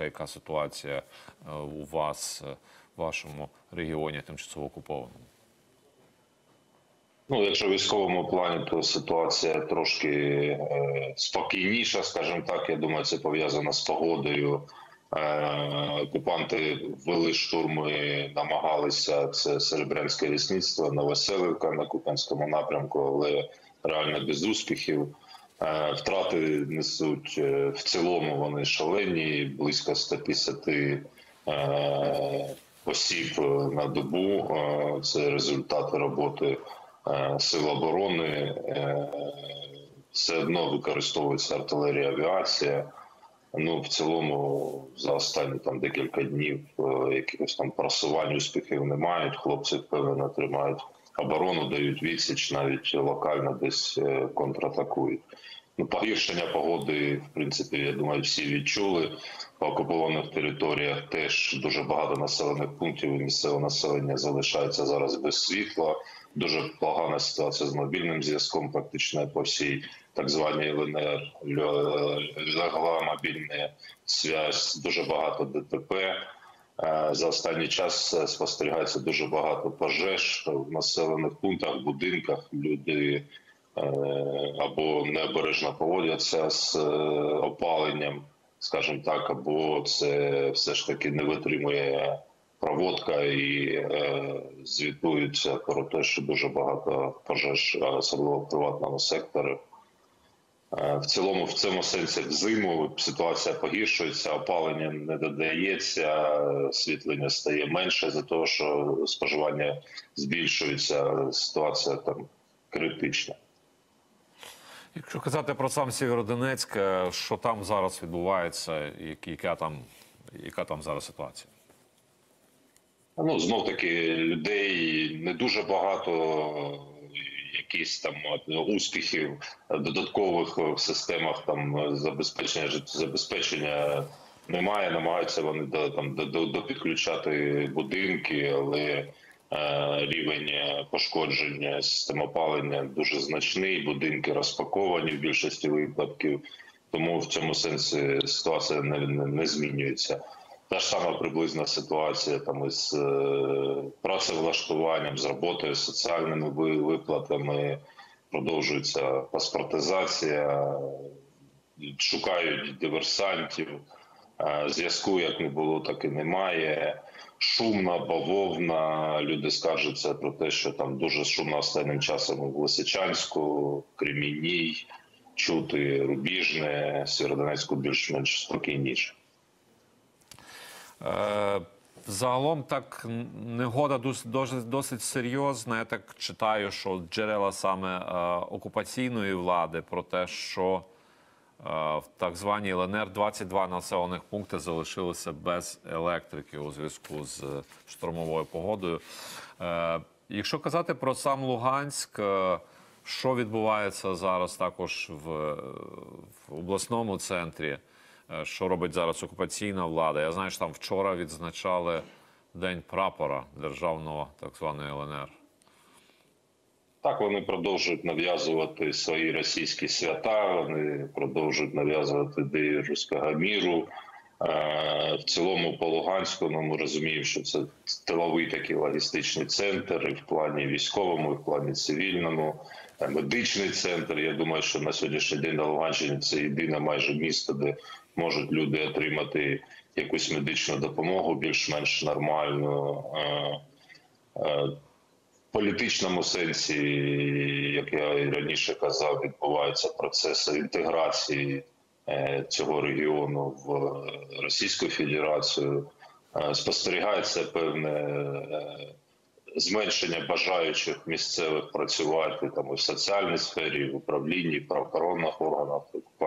яка ситуація е, у вас е, в вашому регіоні тимчасово окупованому? Ну, якщо в військовому плані, то ситуація трошки е, спокійніша, скажімо так. Я думаю, це пов'язано з погодою. Окупанти ввели штурми, намагалися це Серебрянське лісництво, Новоселівка на Куп'янському напрямку, але реально без успіхів. Е, втрати несуть е, в цілому вони шалені, близько 150 е, осіб на добу. Це результати роботи сил оборони. Все одно використовується артилерія, авіація. Ну, в цілому, за останні там декілька днів якихось там просувань успіхів не мають. Хлопці впевнено тримають оборону, дають відсіч, навіть локально десь е, контратакують. Ну, погіршення погоди, в принципі, я думаю, всі відчули. По окупованих територіях теж дуже багато населених пунктів і місцеве населення залишається зараз без світла. Дуже погана ситуація з мобільним зв'язком, практично по всій так званій ЛНР лягла мобільна зв'язь, дуже багато ДТП. Е, За останній час е, спостерігається дуже багато пожеж в населених пунктах, будинках. Люди е, або необережно поводяться з опаленням, скажімо так, або це все ж таки не витримує проводка і звітуються про те, що дуже багато пожеж, особливо в приватному секторі. Е, В цілому, в цьому сенсі в зиму ситуація погіршується, опалення не додається, світлення стає менше за того, що споживання збільшується. Ситуація там критична. Якщо казати про сам Сєвєродонецьк, е, що там зараз відбувається, яка там, яка там зараз ситуація? Ну знов таки людей не дуже багато. Якісь там успіхів додаткових в системах там забезпечення життєзабезпечення немає. Намагаються вони до там до, допідключати будинки, але е, рівень пошкодження систем опалення дуже значний. Будинки розпаковані в більшості випадків, тому в цьому сенсі ситуація не, не, не змінюється. Та ж сама приблизна ситуація там із е, працевлаштуванням, з роботою, соціальними виплатами. Продовжується паспортизація, шукають диверсантів. Е, Зв'язку як не було, так і немає. Шумна, бавовна. Люди скаржаться про те, що там дуже шумно останнім часом в Лисичанську, Кремінній, чути Рубіжне, Сєвєродонецьку більш-менш спокійніше. Е, Загалом так негода досить, досить серйозна. Я так читаю, що джерела саме е, окупаційної влади про те, що е, в так званій ЛНР 22 населених пункти залишилися без електрики у зв'язку з штормовою погодою. Якщо казати про сам Луганськ, що відбувається зараз також в, в обласному центрі? Е, що робить зараз окупаційна влада. Я знаю, що там вчора відзначали День прапора державного так званої ЛНР. Так, вони продовжують нав'язувати свої російські свята, вони продовжують нав'язувати ідеї руського міру. Е, В цілому по Луганську ну, ми розуміємо, що це тиловий такий логістичний центр і в плані військовому, і в плані цивільному, Е, медичний центр. Я думаю, що на сьогоднішній день на Луганщині це єдине майже місто, де можуть люди отримати якусь медичну допомогу більш-менш нормальну. Е, е, політичному сенсі, як я і раніше казав, відбуваються процеси інтеграції е, цього регіону в Російську Федерацію. Спостерігається певне зменшення бажаючих місцевих працювати там і в соціальній сфері, в управлінні, в правоохоронних органах.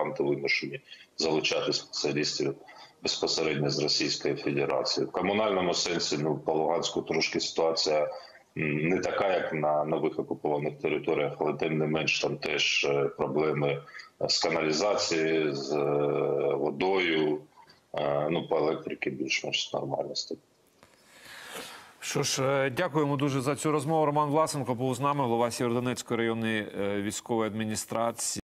Окупанти вимушені залучати спеціалістів безпосередньо з Російської Федерації. В комунальному сенсі ну по Луганську трошки ситуація не така, як на нових окупованих територіях, але тим не менш там теж е, проблеми з каналізацією, з е, водою. Е, Ну, по електриці більш-менш нормально стоїть. Що ж, дякуємо дуже за цю розмову. Роман Власенко був з нами, голова Сєвєродонецької районної військової адміністрації.